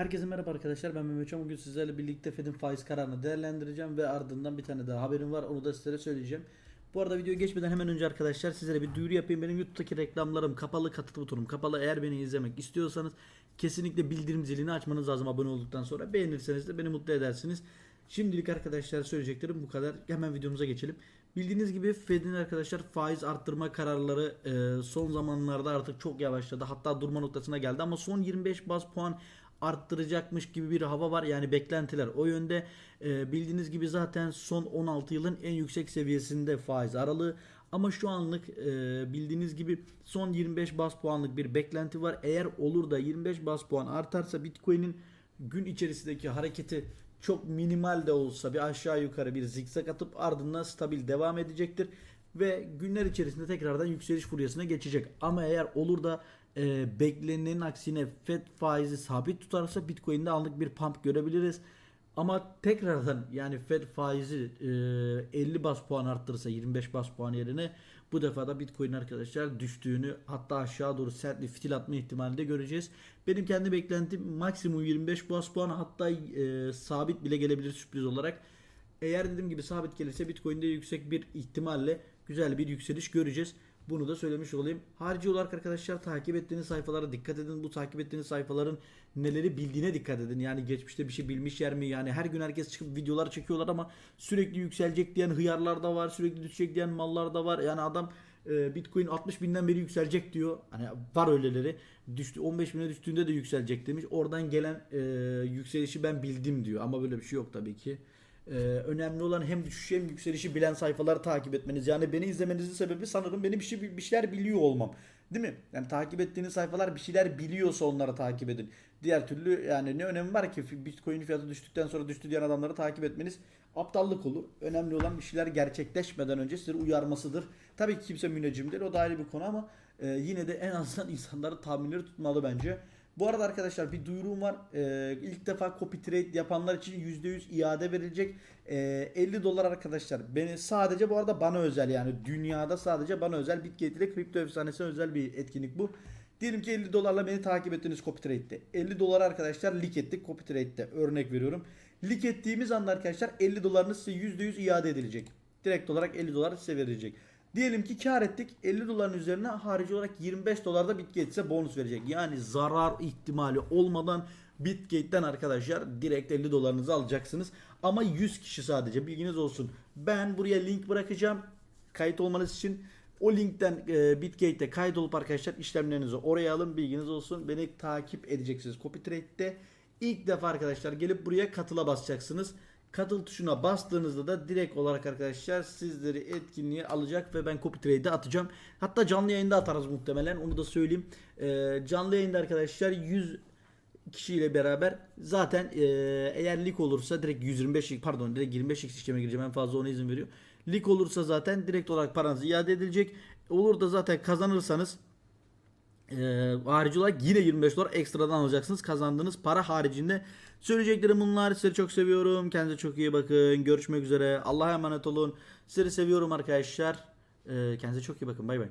Herkese merhaba arkadaşlar ben Mehmet Can. Bugün sizlerle birlikte Fed'in faiz kararını değerlendireceğim ve ardından bir tane daha haberim var onu da sizlere söyleyeceğim. Bu arada video geçmeden hemen önce arkadaşlar sizlere bir duyuru yapayım. Benim YouTube'daki reklamlarım kapalı, katıl butonum kapalı. Eğer beni izlemek istiyorsanız kesinlikle bildirim zilini açmanız lazım abone olduktan sonra. Beğenirseniz de beni mutlu edersiniz. Şimdilik arkadaşlar söyleyeceklerim bu kadar. Hemen videomuza geçelim. Bildiğiniz gibi Fed'in arkadaşlar faiz arttırma kararları e, son zamanlarda artık çok yavaşladı. Hatta durma noktasına geldi ama son 25 baz puan arttıracakmış gibi bir hava var. Yani beklentiler o yönde. E, bildiğiniz gibi zaten son 16 yılın en yüksek seviyesinde faiz aralığı. Ama şu anlık e, bildiğiniz gibi son 25 baz puanlık bir beklenti var. Eğer olur da 25 baz puan artarsa Bitcoin'in gün içerisindeki hareketi çok minimal de olsa bir aşağı yukarı bir zikzak atıp ardından stabil devam edecektir. Ve günler içerisinde tekrardan yükseliş furyasına geçecek. Ama eğer olur da e, beklenenin aksine FED faizi sabit tutarsa Bitcoin'de anlık bir pump görebiliriz. Ama tekrardan yani Fed faizi e, 50 bas puan arttırırsa 25 bas puan yerine bu defa da Bitcoin arkadaşlar düştüğünü hatta aşağı doğru sert bir fitil atma ihtimali de göreceğiz. Benim kendi beklentim maksimum 25 bas puan hatta e, sabit bile gelebilir sürpriz olarak. Eğer dediğim gibi sabit gelirse Bitcoin'de yüksek bir ihtimalle güzel bir yükseliş göreceğiz. Bunu da söylemiş olayım. Harici olarak arkadaşlar takip ettiğiniz sayfalara dikkat edin. Bu takip ettiğiniz sayfaların neleri bildiğine dikkat edin. Yani geçmişte bir şey bilmiş yer mi? Yani her gün herkes çıkıp videolar çekiyorlar ama sürekli yükselecek diyen hıyarlar da var. Sürekli düşecek diyen mallar da var. Yani adam e, Bitcoin 60 binden beri yükselecek diyor. Hani var öyleleri. Düştü 15 bine düştüğünde de yükselecek demiş. Oradan gelen e, yükselişi ben bildim diyor. Ama böyle bir şey yok tabii ki. Ee, önemli olan hem düşüşü hem yükselişi bilen sayfaları takip etmeniz. Yani beni izlemenizin sebebi sanırım benim bir, şey, bir şeyler biliyor olmam. Değil mi? Yani takip ettiğiniz sayfalar bir şeyler biliyorsa onları takip edin. Diğer türlü yani ne önemi var ki Bitcoin fiyatı düştükten sonra düştü diyen adamları takip etmeniz aptallık olur. Önemli olan bir şeyler gerçekleşmeden önce sizleri uyarmasıdır. Tabii ki kimse müneccim değil o da ayrı bir konu ama e, yine de en azından insanları tahminleri tutmalı bence. Bu arada arkadaşlar bir duyurum var. Ee, ilk defa copy trade yapanlar için %100 iade verilecek. Ee, 50 dolar arkadaşlar. Beni sadece bu arada bana özel yani dünyada sadece bana özel Bitgate ile kripto efsanesine özel bir etkinlik bu. Diyelim ki 50 dolarla beni takip ettiniz copy trade'de. 50 dolar arkadaşlar lik ettik copy trade'de. Örnek veriyorum. Lik ettiğimiz anda arkadaşlar 50 dolarınız size %100 iade edilecek. Direkt olarak 50 dolar size verilecek. Diyelim ki kar ettik 50 doların üzerine harici olarak 25 dolarda Bitgate size bonus verecek. Yani zarar ihtimali olmadan Bitgate'den arkadaşlar direkt 50 dolarınızı alacaksınız. Ama 100 kişi sadece bilginiz olsun. Ben buraya link bırakacağım. Kayıt olmanız için o linkten e, Bitgate'de kaydolup arkadaşlar işlemlerinizi oraya alın bilginiz olsun. Beni takip edeceksiniz CopyTrade'de. İlk defa arkadaşlar gelip buraya katıla basacaksınız. Katıl tuşuna bastığınızda da direkt olarak arkadaşlar sizleri etkinliğe alacak ve ben copy trade'e atacağım. Hatta canlı yayında atarız muhtemelen onu da söyleyeyim. Ee, canlı yayında arkadaşlar 100 kişiyle beraber zaten e, eğer lig olursa direkt 125 pardon direkt 25 işleme gireceğim en fazla ona izin veriyor. Lig olursa zaten direkt olarak paranız iade edilecek. Olur da zaten kazanırsanız e, harici olarak yine 25 dolar ekstradan alacaksınız kazandığınız para haricinde. Söyleyeceklerim bunlar. Sizleri çok seviyorum. Kendinize çok iyi bakın. Görüşmek üzere. Allah'a emanet olun. Sizleri seviyorum arkadaşlar. E, kendinize çok iyi bakın. Bay bay.